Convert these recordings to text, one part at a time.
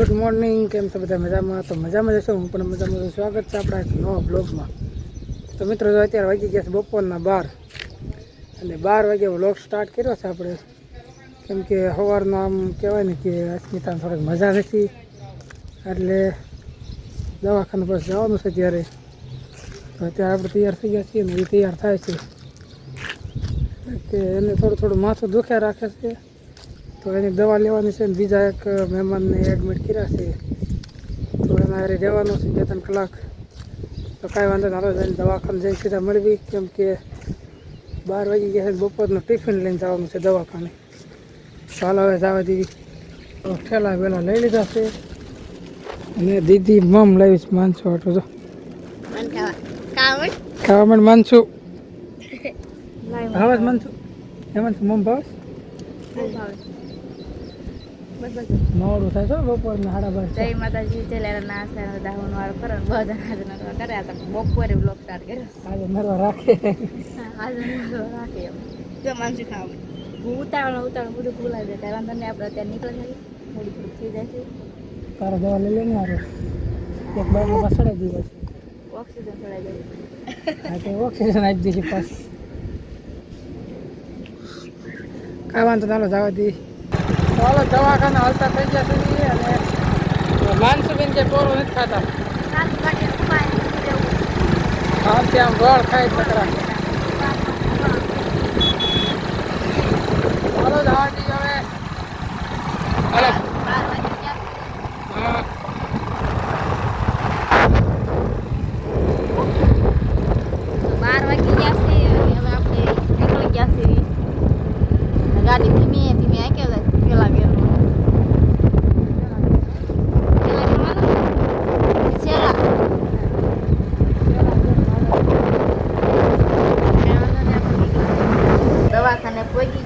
Good morning કેમ છો બધા મજામાં? તો મજામાં જશો હું પણ મજામાં. સ્વાગત છે આપણા એક નવા બ્લોગમાં તો મિત્રો, જો અત્યારે વાગી ગયા છે બપોરના બાર. અને બાર વાગે બ્લોગ સ્ટાર્ટ કર્યો છે આપણે. કેમ કે સવારનો આમ કહેવાય ને કે અસ્મિતાને થોડીક મજા નથી. એટલે દવાખાના પાસે જવાનું છે ત્યારે. તો અત્યારે આપણે તૈયાર થઈ ગયા છીએ ને એ તૈયાર થાય છે. કે એને થોડું થોડું માથું દુખ્યા રાખે છે. તો એની દવા લેવાની છે ને બીજા એક મહેમાનને એડમિટ કર્યા છે. તો એના હારે રહેવાનું છે બે ત્રણ કલાક. તો કાંઈ વાંધો ના જઈને દવાખાને જઈને સીધા મળવી. કેમ કે બાર વાગી ગયા છે બપોરનું ટિફિન લઈને જવાનું છે દવાખાને. ચાલો હવે જવા દીધી. ઠેલા વેલા લઈ લીધા છે. અને દીદી મમ લાવી છે માનસો આટલું તો ખાવા માટે માનસું ભાવ જ માનસું એમાં મમ ભાવ મોડું થાય છે બપોરના સાડા બાર જય માતાજી તેલેરા નાસ્તા દાહન વાળો કરો બધા નાસ્તા નરવા કર્યા હતા બપોરે બ્લોક સ્ટાર્ટ કર્યો. આજે નરવા રાખે. આજે નરવા રાખે એમ. જો માનસી ખાવ હું ઉતાવળ ઉતાવળ બધું ભૂલાઈ જાય ત્યારે વાંધો નહીં આપણે અત્યારે નીકળી જઈએ. મોડી થોડી થઈ જાય છે. તારા દવા લઈ લે ને મારો એક બાજુ દીધો છે ઓક્સિજન ચડાઈ જાય હા તો ઓક્સિજન આપી દીધી પાસ કાંઈ વાંધો ચાલો જવા દઈએ. ચાલો દવાખાના હાલતા થઈ ગયા અને માનસુબેન કે પોરો નથી ખાતા. આમ ત્યાં ગોળ ખાય છકરા. ચાલો જવા દઈએ હવે હાલો બાર વાગે ગયા હા બાર વાગી ગયા છે અને હવે આપણે નીકળી ગયા છે ગાડી ધીમે ધીમે આ કેવું થાય પેલા ગેરનું પેલા ગેરનું છેલ્લા દવાખાને પહોંચી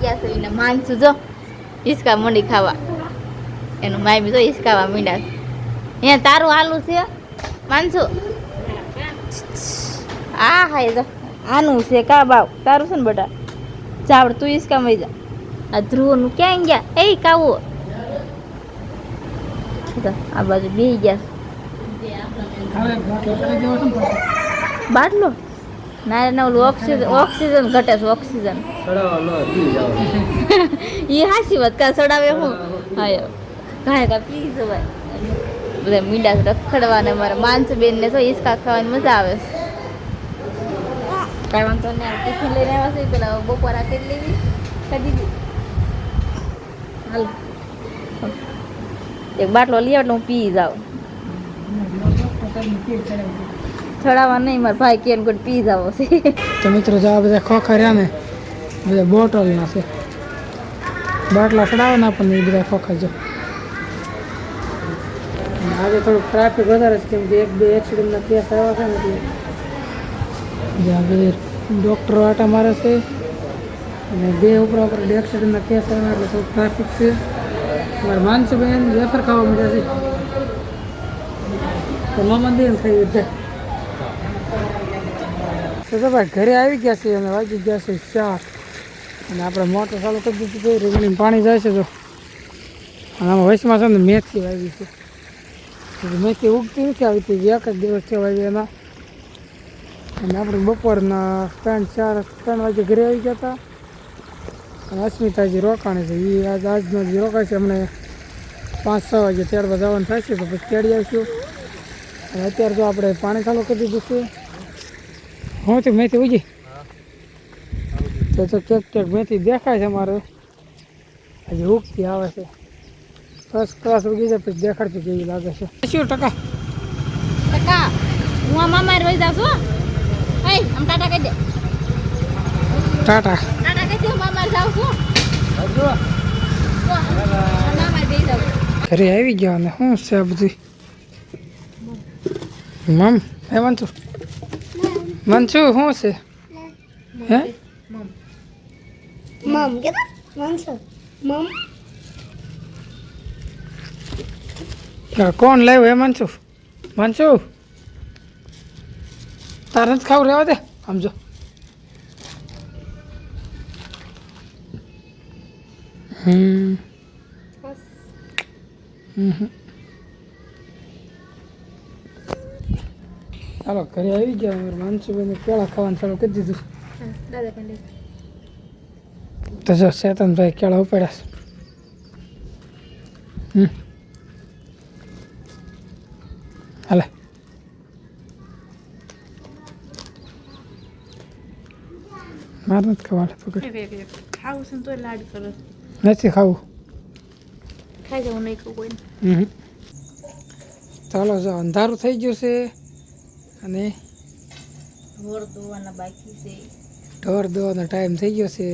માનસું જો હિસકા મંડી ખાવા. એનું માય જો હિસકાવા મીંડા. અહીંયા તારું હાલું છે? માનસું? આ હાય જો આનું છે કા બાવ? તારું છે ને બટા? ચાવડ તું ઈસકા મઈ જા. આ ધ્રુવનું ક્યાં ગયા? એ કાવો. આ બાજુ બે ગયા. બાટલો ને ના ઓલું ઓક્સિજન ઓક્સિજન ઘટે છે ઓક્સિજન એ હાસી વાત કા સડાવે હું? હાયો. કાંઈ કા પી જવાય બધા મીંડા રખડવાને મારા માનસ બેન ને તો ઈસકા ખાવાની મજા આવે છે. કાંઈ વાંધો નહીં ટિફિન લઈને આવ્યા છે, પેલા બપોરા કરી લેવી. ખાધી હતી હાલ. એક બાટલો લઈ આવ હું પી જાઉં. ચડાવવા નહીં, મારા ભાઈ કેન કોઈ પી જાવ છે તો મિત્રો જો આ બધા ખોખા રહ્યા ને, બધા બોટલના છે. બાટલા ચડાવવાના પણ એ બધા ખોખા જો. અને આજે થોડું ટ્રાફિક વધારે છે, કેમ કે એક, બે એક્સિડન્ટના કેસ આવ્યા છે ને એટલે. જ્યાં બે ડૉક્ટરો આટા મારે છે, અને બે ઉપરા ઉપર એક્સિડન્ટના કેસ આવ્યા એટલે થોડું ટ્રાફિક છે. મારા માનસીબેન વેફર ખાવા મળ્યા છે. તો મામા દે થઈ જાય તો તો ભાઈ, ઘરે આવી ગયા છે અને વાગી ગયા છે ચાર. અને આપણે મોટર ચાલુ કરી દીધી છે રીંગણીમાં પાણી જાય છે તો અને આમાં વચમાં છે ને મેથી વાવી છે. મેથી ઉગતી નથી આવી હતી એક જ દિવસ છે વાવી એના અને આપણે બપોરના ત્રણ, ચાર, ત્રણ વાગે ઘરે આવી ગયા હતા. અને અસ્મિતાજી રોકાણે છે. એ આજ આજનો જે રોકાય છે, અમને પાંચ, છ વાગે ત્યારબાદ જવાનું થાય છે, તો પછી તેડી આવીશું. અને અત્યારે જો આપણે પાણી ચાલુ કરી દીધું છે. હું તો મેથી ઉજી તો તો ક્યાંક ક્યાંક મેથી દેખાય છે મારે. હજી ઉગતી આવે છે. ફર્સ્ટ ક્લાસ ઉગી જાય પછી દેખાડતી કેવી લાગે છે. શું ટકા? ટકા. હું આ મામા રોઈ જાઉં છું એ આમ ટાટા કહી દે. ટાટા. ટાટા કહી દે હું મામા જાઉં છું ઘરે આવી ગયા અને શું છે આ બધું? મમ હે મનસુ મનસુ શું છે હે મમ કે મનસો મમ આ કોણ લાવ્યું હે મનસુ મનસુ તારે નથી ખાવું રહેવા દે સમજો હમ હમ ચાલો ઘરે આવી ગયા અમારે માનસુભાઈને કેળા ખાવાનું ચાલુ કરી દીધું. તો જો શેતનભાઈ કેળા ઉપાડ્યા છે. હાલે. મારે નથી ખાવાનું પકડ. ખાવું છે ને લાડ કરો. નથી ખાવું. ખાઈ જવું નહીં ખાવું ચાલો જો અંધારું થઈ ગયું છે. અને ઢોર ધોવાના બાકી છે. ઢોર દોવાનો ટાઈમ થઈ ગયો છે.